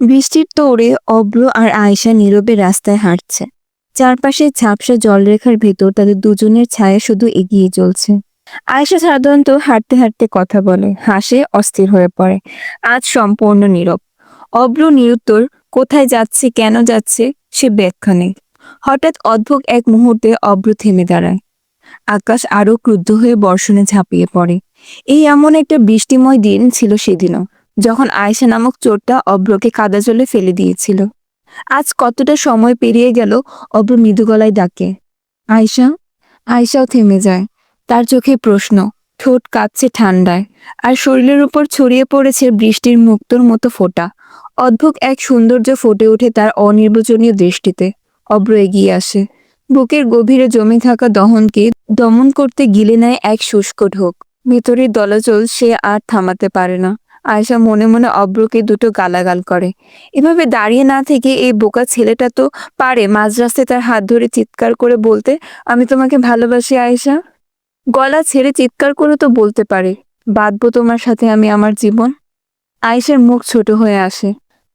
বৃষ্টির তোড়ে অব্র আর আয়শা নীরবে রাস্তায় হাঁটছে। চারপাশে ঝাপসা জলরেখার ভেতর তাদের দুজনের ছায়া শুধু এগিয়ে চলছে। আয়শা সাধারণত হাঁটতে হাঁটতে কথা বলে, হাসে, অস্থির হয়ে পড়ে। আজ সম্পূর্ণ নীরব। অব্র নিরুত্তর, কোথায় যাচ্ছে, কেন যাচ্ছে, সে ব্যাখ্যা নেই। হঠাৎ অদ্ভুত এক মুহূর্তে অব্র থেমে দাঁড়ায়। আকাশ আরও ক্রুদ্ধ হয়ে বর্ষণে ঝাঁপিয়ে পড়ে। এই এমন একটা বৃষ্টিময় দিন ছিল সেদিনও। যখন আয়েশা নামক চোরটা অব্রকে কাদা জলে ফেলে দিয়েছিল। আজ কতটা সময় পেরিয়ে গেল, অব্র মৃদু গলায় ডাকে। আয়শা, আয়শাও থেমে যায়। তার চোখে প্রশ্ন, ঠোঁট কাঁপছে ঠান্ডায়, আর শরীরের উপর ছড়িয়ে পড়েছে বৃষ্টির মুক্তোর মতো ফোঁটা। অদ্ভুত এক সৌন্দর্য ফুটে ওঠে তার অনির্বচনীয় দৃষ্টিতে। অব্র এগিয়ে আসে। বুকের গভীরে জমে থাকা দহনকে দমন করতে গিলে নেয় এক শুষ্ক ঢোক। ভেতরের দলাচল সে আর থামাতে পারে না। আয়সা মনে মনে অব্রকে দুটো গালাগাল করে। এভাবে দাঁড়িয়ে না থেকে এই বোকা ছেলেটা তো পারে মাঝ রাস্তায় তার হাত ধরে চিৎকার করে বলতে, আমি তোমাকে ভালোবাসি আয়েশা। গলা ছেড়ে চিৎকার করে তো বলতে পারে, বাঁধবো তোমার সাথে আমি আমার জীবন। আয়েশার মুখ ছোট হয়ে আসে।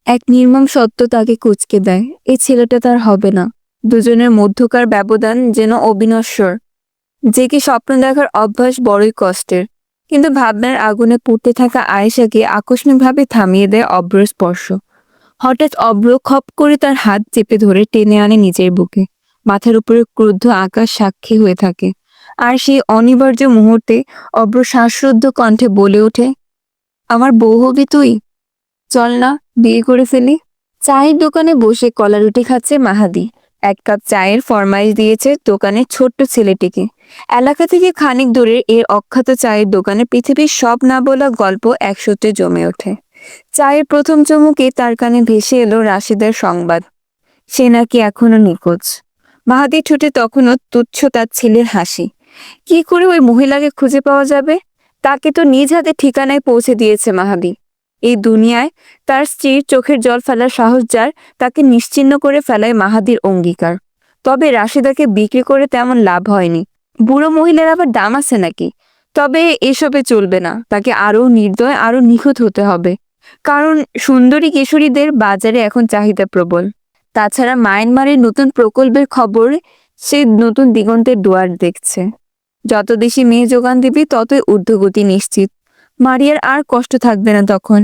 এক নির্মম সত্য তাকে কুচকে দেয়, এই ছেলেটা তার হবে না। দুজনের মধ্যকার ব্যবধান যেন অবিনশ্বর। যে কি স্বপ্ন দেখার অভ্যাস বড়ই কষ্টের। কিন্তু ভাবনার আগুনে পুড়তে থাকা আয়েশাকে আকস্মিকভাবে থামিয়ে দেয় অব্র স্পর্শ। হঠাৎ অব্র খপ করে তার হাত চেপে ধরে টেনে আনে নিজের বুকে। মাথার উপরে ক্রুদ্ধ আকাশ সাক্ষী হয়ে থাকে। আর সেই অনিবার্য মুহূর্তে অব্র শ্বাসরুদ্ধ কণ্ঠে বলে ওঠে, আমার বউ হবি তুই? চল না, বিয়ে করে ফেলি। চায়ের দোকানে বসে কলা রুটি খাচ্ছে মাহাদি। এক কাপ চায়ের ফরমাইশ দিয়েছে দোকানের ছোট্ট ছেলেটিকে। এলাকা থেকে খানিক দূরে এর অখ্যাত চায়ের দোকানে পৃথিবীর সব না বলা গল্প একসূত্রে জমে ওঠে। চায়ের প্রথম চমুকে তার কানে ভেসে এলো রাশিদের সংবাদ। সে নাকি এখনও নিখোঁজ। মাহাদি ঠোঁটে তখনও তুচ্ছ তার ছেলের হাসি। কি করে ওই মহিলাকে খুঁজে পাওয়া যাবে? তাকে তো নিজ হাতে ঠিকানায় পৌঁছে দিয়েছে মাহাদি। এই দুনিয়ায় তার স্ত্রীর চোখের জল ফেলার সাহস যার, তাকে নিশ্চিহ্ন করে ফেলায় মাহাদির অঙ্গীকার। তবে রাশিদাকে বিক্রি করে তেমন লাভ হয়নি। বুড়ো মহিলার আবার দাম আছে নাকি? তবে এসবে চলবে না। তাকে আরও নির্দয় আরও নিখুঁত হতে হবে। কারণ সুন্দরী কিশোরীদের বাজারে এখন চাহিদা প্রবল। তাছাড়া মায়ানমারের নতুন প্রকল্পের খবর সে নতুন দিগন্তের দুয়ার দেখছে। যত বেশি মেয়ে যোগান দিবি, ততই ঊর্ধ্বগতি নিশ্চিত। মারিয়ার আর কষ্ট থাকবে না তখন।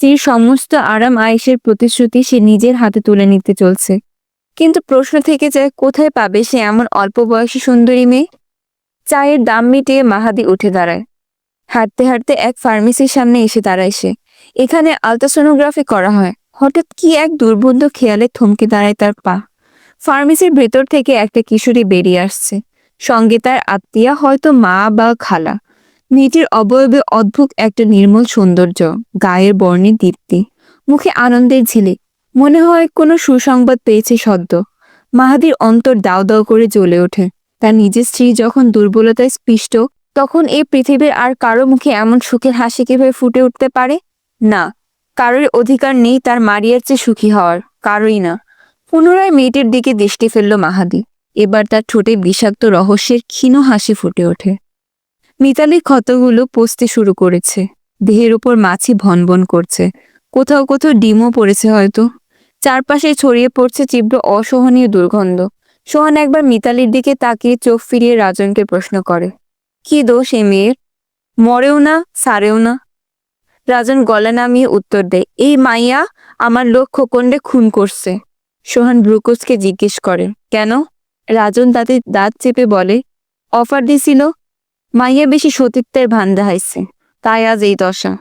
স্ত্রীর সমস্ত আরাম আয়েসের প্রতিশ্রুতি সে নিজের হাতে তুলে নিতে চলছে। কিন্তু প্রশ্ন থেকে যায়, কোথায় পাবে সে এমন অল্প বয়সী সুন্দরী মেয়ে? চায়ের দাম মিটিয়ে মাহাদি উঠে দাঁড়ায়। হাঁটতে হাঁটতে এক ফার্মেসির সামনে এসে দাঁড়ায় সে। এখানে আলট্রাসোনোগ্রাফি করা হয়। হঠাৎ কি এক দুর্বোধ্য খেয়ালে থমকে দাঁড়ায় তার পা। ফার্মেসির ভেতর থেকে একটা কিশোরী বেরিয়ে আসছে। সঙ্গে তার আত্মীয়া, হয়তো মা বা খালা। মেয়েটির অবয়বে অদ্ভুত একটা নির্মল সৌন্দর্য, গায়ের বর্ণে দীপ্তি, মুখে আনন্দের ঝিলিক, মনে হয় কোনো সুসংবাদ পেয়েছে সদ্য। মাহাদির অন্তর দাও দাও করে জ্বলে ওঠে। তার নিজের স্ত্রী যখন দুর্বলতায় স্পৃষ্ট, তখন এই পৃথিবীর আর কারও মুখে এমন সুখের হাসি কীভাবে ফুটে উঠতে পারে? না কারোর অধিকার নেই তার মারিয়ার চেয়ে সুখী হওয়ার কারোই না। পুনরায় মেয়েটির দিকে দৃষ্টি ফেলল মাহাদি। এবার তার ঠোঁটে বিষাক্ত রহস্যের ক্ষীণ হাসি ফুটে ওঠে। মিতালির ক্ষতগুলো পচতে শুরু করেছে। দেহের উপর মাছি ভনভন করছে। কোথাও কোথাও ডিমও পড়েছে হয়তো। চারপাশে ছড়িয়ে পড়ছে তীব্র অসহনীয় দুর্গন্ধ। সোহান একবার মিতালির দিকে তাকিয়ে চোখ ফিরিয়ে রাজনকে প্রশ্ন করে, কি দোষ এ মেয়ের? মরেও না, সারেও না? রাজন গলা নামিয়ে উত্তর দেয়, এই মাইয়া আমার লোক খোকন্ডে খুন করছে। সোহান ব্রুকোসকে জিজ্ঞেস করে, কেন? রাজন তাতে দাঁত চেপে বলে, অফার দিছিল মাইয়া বেশি সতীত্বের ভান দেখাইছে তাই আজ এই দশা।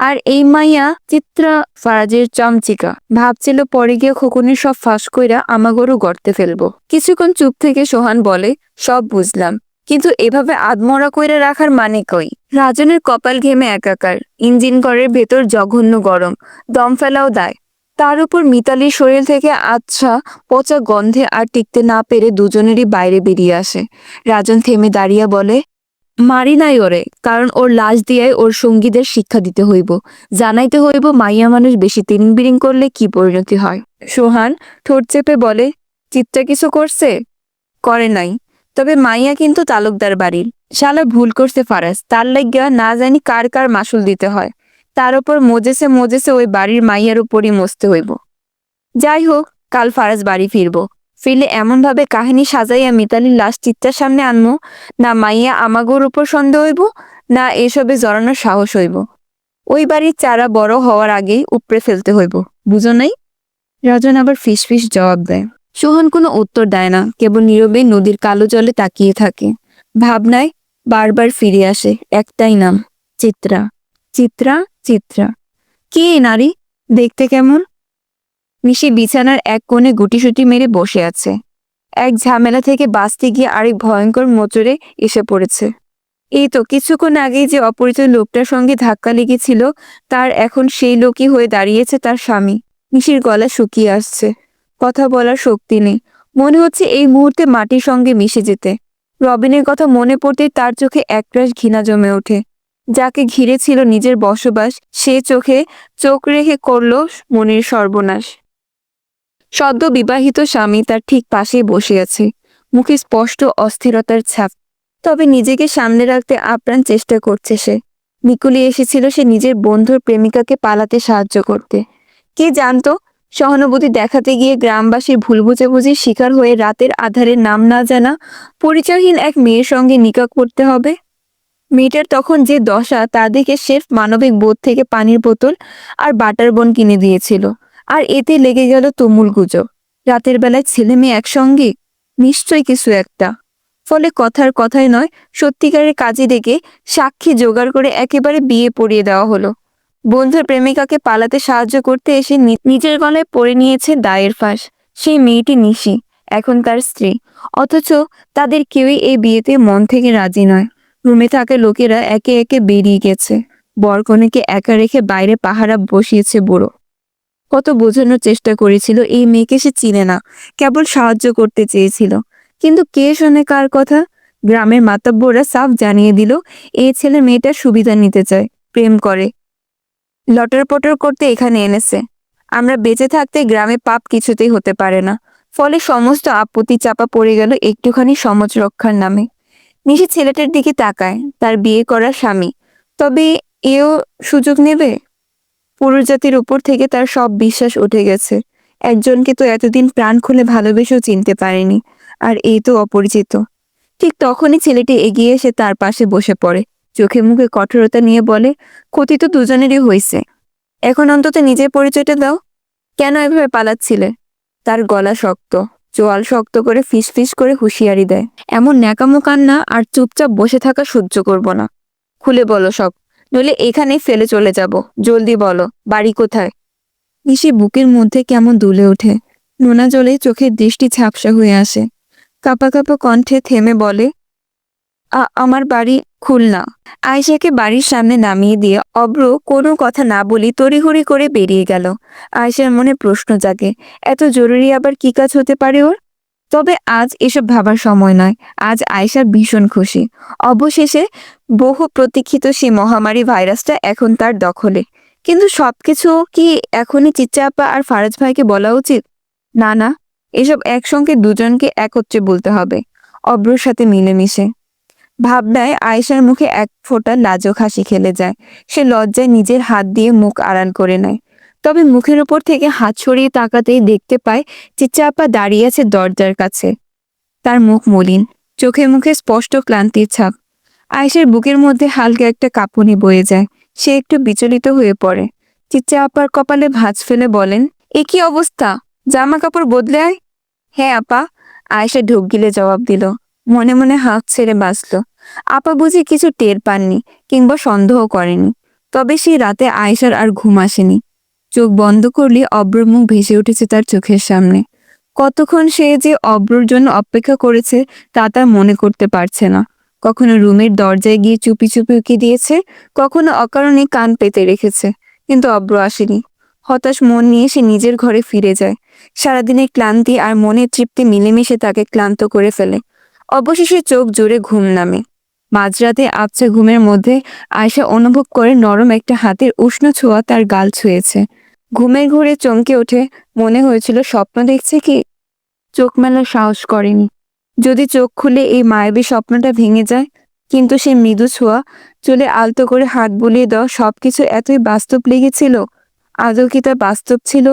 আর এই মাইয়া চিত্রা ফারাজের চমচিকা, ভাবছিল পরে গিয়ে খোকনের সব ফাঁস কইরা আমাগরও গর্তে ফেলব। কিছুক্ষণ চুপ থেকে সোহান বলে, সব বুঝলাম, কিন্তু এভাবে আদমরা কইরা রাখার মানে কই? রাজনের কপাল ঘেমে একাকার, ইঞ্জিন ঘরের ভেতর জঘন্য গরম, দম ফেলাও দায়। তার উপর মিতালির শরীর থেকে আচ্ছা পচা গন্ধে আর টিকতে না পেরে দুজনেরই বাইরে বেরিয়ে আসে। রাজন থেমে দাঁড়িয়ে বলে মারি নাই ওরে, কারণ ওর লাশ দিয়ে ওর সঙ্গীদের শিক্ষা দিতে হইব। জানাইতে হইব, মাইয়া মানুষ বেশি তিন বিরিং করলে কি পরিণতি হয়? সোহান ঠোঁট চেপে বলে চিত্রা কিছু করছে? করে নাই। তবে মাইয়া কিন্তু তালুকদার বাড়ির। শালা ভুল করছে ফারাজ। তার লাগিয়া না জানি কার কার মাসুল দিতে হয়। তার উপর মজেসে মজেসে ওই বাড়ির মাইয়ার উপরই মস্তে হইব। যাই হোক, কাল ফারাজ বাড়ি ফিরবো। ফিরলে এমনভাবে কাহিনী সাজাইয়া মিতালির লাশ চিত্তার সামনে আনমো, না মাইয়া আমাগোর উপর সন্দেহ হইব, না এসবে জড়ানোর সাহস হইব। ওই বাড়ির চারা বড় হওয়ার আগেই উপড়ে ফেলতে হইব, বুঝো নাই? রজন আবার ফিস ফিস জবাব দেয়। সোহন কোনো উত্তর দেয় না, কেবল নীরবে নদীর কালো জলে তাকিয়ে থাকে। ভাবনায় বারবার ফিরে আসে একটাই নাম, চিত্রা। চিত্রা চিত্রা। কে নারী? দেখতে কেমন? মিশি বিছানার এক কোণে গুটিসুটি মেরে বসে আছে। এক ঝামেলা থেকে বাঁচতে গিয়ে আরেক ভয়ঙ্কর মোচড়ে এসে পড়েছে। এই তো কিছুক্ষণ আগেই যে অপরিচিত লোকটার সঙ্গে ধাক্কা লেগেছিল, তার এখন সেই লোকই হয়ে দাঁড়িয়েছে তার স্বামী। মিশির গলা শুকিয়ে আসছে। কথা বলার শক্তি নেই। মনে হচ্ছে এই মুহূর্তে মাটির সঙ্গে মিশে যেতে। রবিনের কথা মনে পড়তেই তার চোখে একরাশ ঘৃণা জমে ওঠে। যাকে ঘিরে ছিল নিজের বসবাস, সে চোখে চোখ রেখে করল মনের সর্বনাশ। সদ্য বিবাহিত স্বামী তার ঠিক পাশেই বসে আছে। মুখে স্পষ্ট অস্থিরতার ছাপ। তবে নিজেকে সামনে রাখতে আপ্রাণ চেষ্টা করছে সে। নিকুলি এসেছিল সে নিজের বন্ধুর প্রেমিকাকে পালাতে সাহায্য করতে। কে জানতো, সহানুভূতি দেখাতে গিয়ে গ্রামবাসীর ভুল বুঝে শিকার হয়ে রাতের আধারে নাম না জানা পরিচয়হীন এক মেয়ের সঙ্গে নিকা করতে হবে। মেয়েটার তখন যে দশা তা দেখে শেফ মানবিক বোধ থেকে পানির বোতল আর বাটার বন কিনে দিয়েছিল। আর এতে লেগে গেল তুমুল গুজব। রাতের বেলায় ছেলে মেয়ে একসঙ্গে? নিশ্চয়ই কিছু একটা। ফলে কথার কথায় নয়, সত্যিকারের কাজে ডেকে সাক্ষী জোগাড় করে একেবারে বিয়ে পড়িয়ে দেওয়া হলো। বন্ধুর প্রেমিকাকে পালাতে সাহায্য করতে এসে নিজের গলায় পড়ে নিয়েছে দায়ের ফাঁস। সেই মেয়েটি নিশি এখন তার স্ত্রী। অথচ তাদের কেউই এই বিয়েতে মন থেকে রাজি নয়। রুমে থাকা লোকেরা একে একে বেরিয়ে গেছে। বরকনেকে একা রেখে বাইরে পাহারা বসিয়েছে বুড়ো। কত বোঝানোর চেষ্টা করেছিল, এই মেয়েকে সে চিনে না, কেবল সাহায্য করতে চেয়েছিল। কিন্তু কে শোনে কার কথা? গ্রামের মাতাব্বরা সাফ জানিয়ে দিল, এই ছেলে মেয়েটা সুবিধা নিতে চায়, প্রেম করে। লটর পটর করতে এখানে এনেছে। আমরা বেঁচে থাকতে গ্রামে পাপ কিছুতেই হতে পারে না। ফলে সমস্ত আপত্তি চাপা পড়ে গেল একটুখানি সমাজ রক্ষার নামে। নিশি ছেলেটার দিকে তাকায়, তার বিয়ে করা স্বামী। তবে এও সুযোগ নেবে? পুরুষ জাতির উপর থেকে তার সব বিশ্বাস উঠে গেছে। একজনকে তো এতদিন প্রাণ খুলে ভালোবেসেও চিনতে পারেনি, আর এই তো অপরিচিত। ঠিক তখনই ছেলেটি এগিয়ে এসে তার পাশে বসে পড়ে। চোখে মুখে কঠোরতা নিয়ে বলে ক্ষতি তো দুজনেরই হয়েছে এখন অন্তত নিজের পরিচয়টা দাও। কেন এভাবে পালাচ্ছিলে? তার গলা শক্ত, চোয়াল শক্ত করে ফিস ফিস করে হুঁশিয়ারি দেয়। এমন ন্যাকামো কান্না আর চুপচাপ বসে থাকা সহ্য করব না। খুলে বলো সব। নইলে এখানেই ফেলে চলে যাব। জলদি বলো, বাড়ি কোথায়? নিশি বুকের মধ্যে কেমন দুলে ওঠে। নোনা জলে চোখের দৃষ্টি ঝাপসা হয়ে আসে। কাপা কাপা কণ্ঠে থেমে বলে, "আ- আমার বাড়ি খুলনা। আয়েশাকে বাড়ির সামনে নামিয়ে দিয়ে অব্র কোনো কথা না বলি তড়িঘড়ি করে বেরিয়ে গেল। আয়েশার মনে প্রশ্ন জাগে, এত জরুরি আবার কি কাজ হতে পারে ওর? তবে আজ এসব ভাবার সময় নয়, আজ আয়েশা ভীষণ খুশি। অবশেষে বহু প্রতীক্ষিত সেই মহামারী ভাইরাসটা এখন তার দখলে। কিন্তু সবকিছু কি এখনই চিচ্চা আপা আর ফারাজ ভাইকে বলা উচিত? না না, এসব একসঙ্গে দুজনকে একত্রে বলতে হবে, অব্রর সাথে মিলেমিশে। ভাবনায় আয়েশার মুখে এক ফোঁটা লাজক হাসি খেলে যায়। সে লজ্জায় নিজের হাত দিয়ে মুখ আড়াল করে নেয়। তবে মুখের উপর থেকে হাত সরিয়ে তাকাতেই দেখতে পায় চিচ্চা আপা দাঁড়িয়ে আছে দরজার কাছে। তার মুখ মলিন, চোখে মুখে স্পষ্ট ক্লান্তির ছাপ। আয়েশার বুকের মধ্যে হালকা একটা কাঁপুনি বয়ে যায়। সে একটু বিচলিত হয়ে পড়ে। চিচ্চা আপার কপালে ভাঁজ ফেলে বলেন, এ কি অবস্থা? জামা কাপড় বদলে আয়? হ্যাঁ আপা। আয়েশা ঢুক গিলে জবাব দিল। মনে মনে হাঁক ছেড়ে বাঁচল। আপা বুঝি কিছু টের পাননি কিংবা সন্দেহ করেনি। তবে সেই রাতে আয়েশার আর ঘুম আসেনি। চোখ বন্ধ করলে অব্রর মুখ ভেসে উঠেছে তার চোখের সামনে। কতক্ষণ সে যে অব্রর জন্য অপেক্ষা করেছে, তা তার মনে করতে পারছে না। কখনো রুমের দরজায় গিয়ে চুপি চুপি উকি দিয়েছে, কখনো অকারণে কান পেতে রেখেছে, কিন্তু অব্র আসেনি। হতাশ মন নিয়ে সে নিজের ঘরে ফিরে যায়। সারাদিনের ক্লান্তি আর মনের তৃপ্তি মিলেমিশে তাকে ক্লান্ত করে ফেলে। অবশেষে চোখ জুড়ে ঘুম নামে। মাঝরাতে আবছা ঘুমের মধ্যে আয়সা অনুভব করে নরম একটা হাতের উষ্ণ ছোঁয়া তার গাল ছুঁয়েছে। ঘুমের ঘুরে চমকে ওঠে। মনে হয়েছিল স্বপ্ন দেখছে কি? চোখ মেলার সাহস করেনি। যদি চোখ খুলে এই মায়াবী স্বপ্নটা ভেঙে যায়, কিন্তু সেই মৃদু ছোঁয়া, চুলে আলতো করে হাত বুলিয়ে দেওয়া সবকিছু এতই বাস্তব লেগেছিল? আদৌ কি তা বাস্তব ছিল?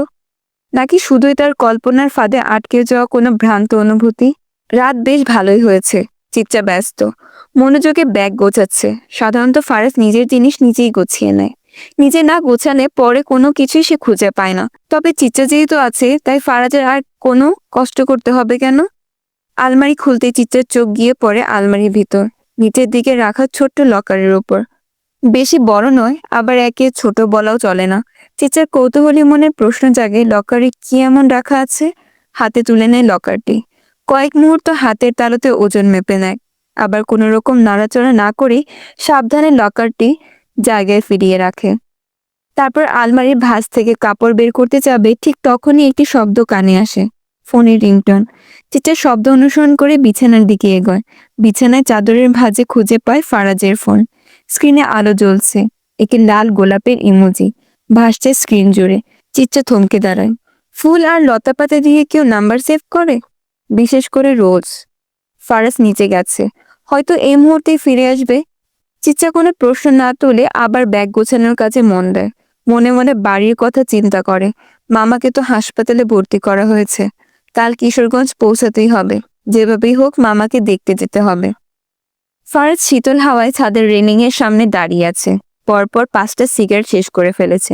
নাকি শুধুই তার কল্পনার ফাঁদে আটকে যাওয়া কোনো ভ্রান্ত অনুভূতি? রাত বেশ ভালোই হয়েছে চিচ্চা ব্যস্ত। মনোযোগে ব্যাগ গোছাচ্ছে। সাধারণত ফারাজ নিজের জিনিস নিজেই গুছিয়ে নেয়। নিজে না গোছালে পরে কোনো কিছুই সে খুঁজে পায় না। তবে চিচ্চা যেহেতু আছে, তাই ফারাজের আর কোনো কষ্ট করতে হবে কেন? আলমারি খুলতে চিচ্চার চোখ গিয়ে পড়ে আলমারির ভিতর, নিচের দিকে রাখা ছোট্ট লকারের ওপর বেশি বড় নয়, আবার একে ছোট বলাও চলে না। চিচার কৌতূহলী মনের প্রশ্ন জাগে, লকারে কি এমন রাখা আছে? হাতে তুলে নেয় লকারটি। কয়েক মুহূর্ত হাতের তালুতে ওজন মেপে নেয়। আবার কোনো রকম নাড়াচড়া না করে সাবধানে লকারটি জায়গায় ফিরিয়ে রাখে। তারপর আলমারির ভাঁজ থেকে কাপড় বের করতে যাবে, ঠিক তখনই একটি শব্দ কানে আসে, ফোনের রিংটন। চিচার শব্দ অনুসরণ করে বিছানার দিকে এগোয়। বিছানায় চাদরের ভাঁজে খুঁজে পায় ফারাজের ফোন। স্ক্রিনে আলো জ্বলছে একে লাল গোলাপের ইমোজি। ভাসছে স্ক্রিন জুড়ে চিচ্চা থমকে দাঁড়ায়। ফুল আর লতা পাতা দিয়ে কেউ নাম্বার সেভ করে? বিশেষ করে রোজ। ফারাজ নিচে গেছে। হয়তো এই মুহূর্তেই ফিরে আসবে। চিচ্চা কোনো প্রশ্ন না তুলে আবার ব্যাগ গোছানোর কাছে মন দেয়। মনে মনে বাড়ির কথা চিন্তা করে। মামাকে তো হাসপাতালে ভর্তি করা হয়েছে। কাল কিশোরগঞ্জ পৌঁছাতেই হবে। যেভাবেই হোক মামাকে দেখতে যেতে হবে। ফারাজ শীতল হাওয়ায় ছাদের রেলিং এর সামনে দাঁড়িয়ে আছে। পরপর পাঁচটা সিগারেট শেষ করে ফেলেছে।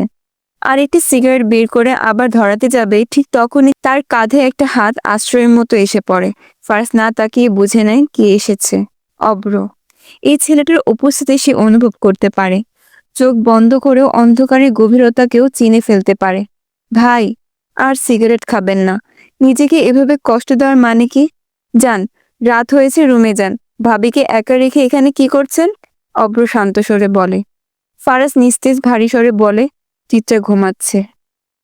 আর একটি সিগারেট বের করে আবার ধরাতে যাবে, ঠিক তখনই তার কাঁধে একটা হাত আশ্রয়ের মতো এসে পড়ে। ফার্স্ট না তাকিয়ে বুঝে নেয় কে এসেছে। অব্র। এই ছেলেটার উপস্থিতি সে অনুভব করতে পারে। চোখ বন্ধ করেও অন্ধকারের গভীরতাকেও চিনে ফেলতে পারে। ভাই, আর সিগারেট খাবেন না। নিজেকে এভাবে কষ্ট দেওয়ার মানে কি? যান, রাত হয়েছে, রুমে যান। ভাবিকে একা রেখে এখানে কি করছেন? অব্র শান্ত স্বরে বলে। ফারাজ নিস্তেজ ভারী স্বরে বলে, চিত্রা ঘুমাচ্ছে।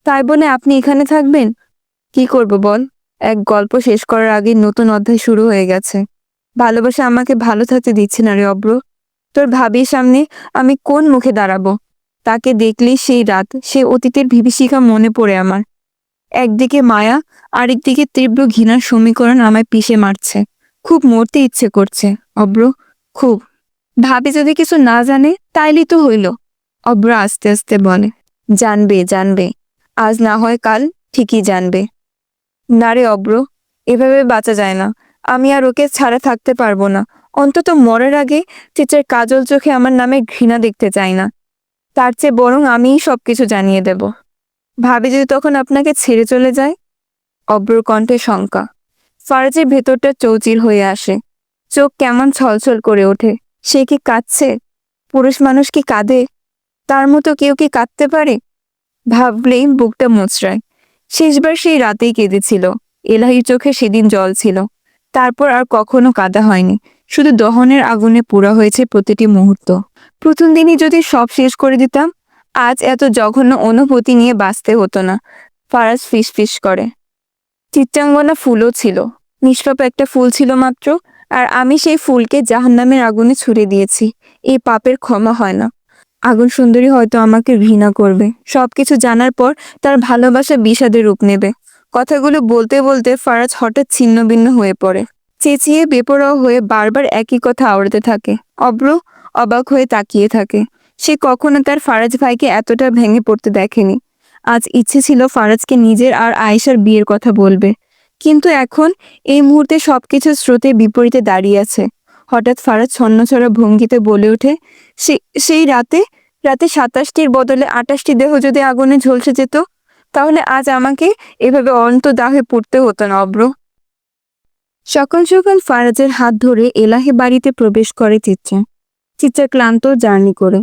তাই বলে আপনি এখানে থাকবেন? কি করব বল? এক গল্প শেষ করার আগে নতুন অধ্যায় শুরু হয়ে গেছে। ভালোবাসা আমাকে ভালো থাকতে দিচ্ছে না রে অব্র। তোর ভাবির সামনে আমি কোন মুখে দাঁড়াবো? তাকে দেখলেই সেই রাত, সে অতীতের বিভীষিকা মনে পড়ে আমার। একদিকে মায়া, আরেকদিকে তীব্র ঘৃণার সমীকরণ আমায় পিষে মারছে। খুব মরতে ইচ্ছে করছে, অব্র, খুব। ভাবি যদি কিছু না জানে, তাইলেই তো হইল। অব্র আস্তে আস্তে বলে, জানবে জানবে। আজ না হয় কাল ঠিকই জানবে। না রে অব্র, এভাবে বাঁচা যায় না। আমি আর ওকে ছাড়া থাকতে পারব না। অন্তত মরার আগে চিচার কাজল চোখে আমার নামে ঘৃণা দেখতে চাই না। তার চেয়ে বরং আমিই সবকিছু জানিয়ে দেব। ভাবি যদি তখন আপনাকে ছেড়ে চলে যায়? অব্রর কণ্ঠে শঙ্কা। ফারাজের ভেতরটা চৌচির হয়ে আসে। চোখ কেমন ছলছল করে ওঠে। সে কি কাঁদছে? পুরুষ মানুষ কি কাঁদে? তার মতো কেউ কি কাঁদতে পারে? ভাবলেই বুকটা মোচড়ায়। শেষবার সেই রাতেই কেঁদেছিল। এলাহির চোখে সেদিন জল ছিল। তারপর আর কখনো কাদা হয়নি। শুধু দহনের আগুনে পুরা হয়েছে প্রতিটি মুহূর্ত। প্রথম দিনই যদি সব শেষ করে দিতাম, আজ এত জঘন্য অনুভূতি নিয়ে বাঁচতে হতো না। ফারাজ ফিস ফিস করে। চিত্রাঙ্গনা ফুলও ছিল। নিষ্পাপ একটা ফুল ছিল মাত্র, আর আমি সেই ফুলকে জাহান্নামের আগুনে ছুড়ে দিয়েছি। এই পাপের ক্ষমা হয় না। আগুন সুন্দরী হয়তো আমাকে ঘৃণা করবে। সবকিছু জানার পর তার ভালোবাসা বিষাদের রূপ নেবে। কথাগুলো বলতে বলতে ফারাজ হঠাৎ ছিন্ন ভিন্ন হয়ে পড়ে। চেঁচিয়ে বেপরোয়া হয়ে বারবার একই কথা আওড়াতে থাকে। অব্র অবাক হয়ে তাকিয়ে থাকে। সে কখনো তার ফারাজ ভাইকে এতটা ভেঙে পড়তে দেখেনি। আজ ইচ্ছে ছিল ফারাজকে নিজের আর আয়েশার বিয়ের কথা বলবে। কিন্তু এখন এই মুহূর্তে সবকিছু স্রোতে বিপরীতে দাঁড়িয়ে আছে। হঠাৎ ফারাজ ছন্নছড়া ভঙ্গিতে বলে ওঠে, "সে- সেই রাতে? রাতে সাতাশটির বদলে আটাশটি দেহ যদি আগুনে ঝলসে যেত তাহলে আজ আমাকে এভাবে অন্তদাহে পড়তে হতো না, অব্র। সকাল সকাল ফারাজের হাত ধরে এলাহে বাড়িতে প্রবেশ করে চিত্রা। চিত্রা ক্লান্ত জার্নি করে।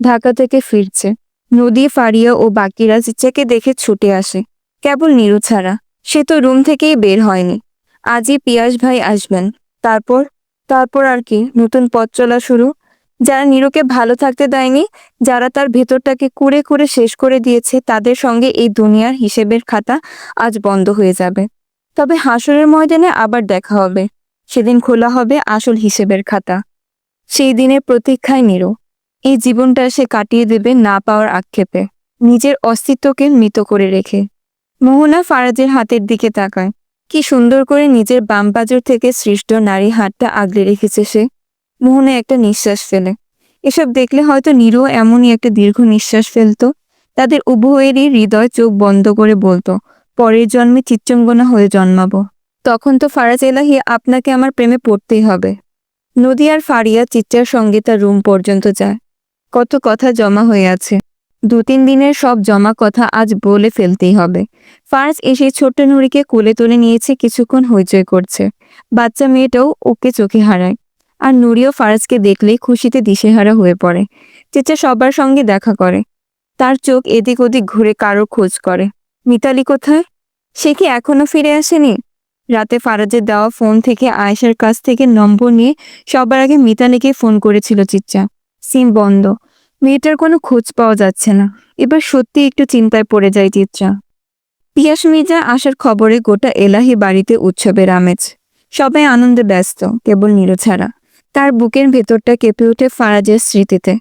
ঢাকা থেকে ফিরছে। নদী, ফারিয়া ও বাকিরা চিত্রাকে দেখে ছুটে আসে। কেবল নিরু ছাড়া। সে তো রুম থেকেই বের হয়নি। আজই পিয়াস ভাই আসবেন। তারপর? তারপর আর কি? নতুন পথ চলা শুরু? যারা নিরুকে ভালো থাকতে দেয়নি, যারা তার ভেতরটাকে কুড়ে কুড়ে শেষ করে দিয়েছে, তাদের সঙ্গে এই দুনিয়ার হিসেবের খাতা আজ বন্ধ হয়ে যাবে। তবে হাসরের ময়দানে আবার দেখা হবে। সেদিন খোলা হবে আসল হিসেবের খাতা। সেই দিনের প্রতীক্ষায় নিরু। এই জীবনটা সে কাটিয়ে দেবে না পাওয়ার আক্ষেপে। নিজের অস্তিত্বকে মৃত করে রেখে। মোহনা ফারাজের হাতের দিকে তাকায়। কি সুন্দর করে নিজের বাম পাজর থেকে সৃষ্ট নারী হাতটা আগলে রেখেছে সে। মোহনা একটা নিঃশ্বাস ফেলে। এসব দেখলে হয়তো নীরও এমনই একটা দীর্ঘ নিঃশ্বাস ফেলতো। তাদের উভয়েরই হৃদয় চোখ বন্ধ করে বলতো, পরের জন্মে চিত্রঙ্গনা হয়ে জন্মাবো। তখন তো ফারাজ এলাহি আপনাকে আমার প্রেমে পড়তেই হবে। নদী আর ফারিয়া চিত্রার সঙ্গে তার রুম পর্যন্ত যায়। কত কথা জমা হয়ে আছে। দু তিন দিনের সব জমা কথা আজ বলে ফেলতেই হবে। ফারাজ এসে ছোট্ট নুড়িকে কোলে তুলে নিয়েছে, কিছুক্ষণ হইচই করছে। বাচ্চা মেয়েটাও ওকে চোখে হারায়। আর নুরিও ফারাজকে দেখলেই খুশিতে দিশেহারা হয়ে পড়ে। চেচা সবার সঙ্গে দেখা করে। তার চোখ এদিক ওদিক ঘুরে কারও খোঁজ করে। মিতালি কোথায়? সে কি এখনও ফিরে আসেনি? রাতে ফারাজের দেওয়া ফোন থেকে আয়েশার কাছ থেকে নম্বর নিয়ে সবার আগে মিতালিকে ফোন করেছিল চিচ্চা সিম বন্ধ। মেয়েটার কোনো খোঁজ পাওয়া যাচ্ছে না। এবার সত্যি একটু চিন্তায় পড়ে যায় চিত্রা পিয়াস মির্জা আসার খবরে গোটা এলাহি বাড়িতে উৎসবের আমেজ। সবাই আনন্দে ব্যস্ত, কেবল নীরু ছাড়া তার বুকের ভেতরটা কেঁপে ওঠে ফারাজের স্মৃতিতে।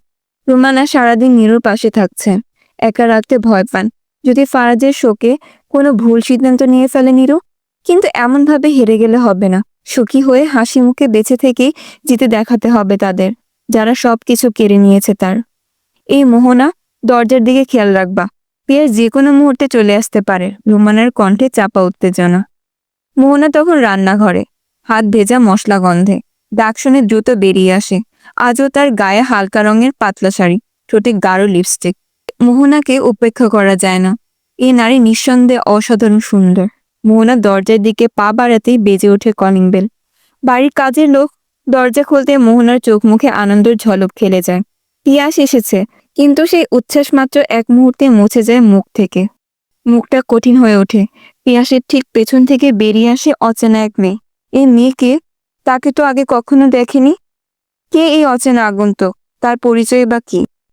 রুমানা সারাদিন নীরুর পাশে থাকছে। একা রাখতে ভয় পান। যদি ফারাজের শোকে কোনো ভুল সিদ্ধান্ত নিয়ে ফেলে নীরু? কিন্তু এমনভাবে হেরে গেলে হবে না। সুখী হয়ে হাসি মুখে বেঁচে থেকেই জিতে দেখাতে হবে তাদের, যারা সব কিছু কেড়ে নিয়েছে তার। এই মোহনা, দরজার দিকে খেয়াল রাখবা। পিয়াস যে কোনো মুহূর্তে চলে আসতে পারে, রুমানার কণ্ঠে চাপা উত্তেজনা। মোহনা তখন রান্নাঘরে, হাত ভেজা মশলা গন্ধে। ডাক শুনে দ্রুত বেরিয়ে আসে। আজও তার গায়ে হালকা রঙের পাতলা শাড়ি, ঠোঁটে গাঢ় লিপস্টিক মোহনাকে উপেক্ষা করা যায় না। এই নারী নিঃসন্দেহে অসাধারণ সুন্দর। মোহনা দরজার দিকে পা বাড়াতেই বেজে ওঠে কলিং বেল বাড়ির কাজের লোক দরজা খুলতে মোহনার চোখ মুখে আনন্দের ঝলক খেলে যায়। পিয়াস এসেছে, কিন্তু সেই উচ্ছ্বাস মাত্র এক মুহূর্তে মুছে যায় মুখ থেকে। মুখটা কঠিন হয়ে ওঠে। পিয়াসের ঠিক পেছন থেকে বেরিয়ে আসে অচেনা এক মেয়ে। এই মেয়েকে তাকে তো আগে কখনো দেখেনি? কে এই অচেনা আগন্তুক? তার পরিচয় বা কি?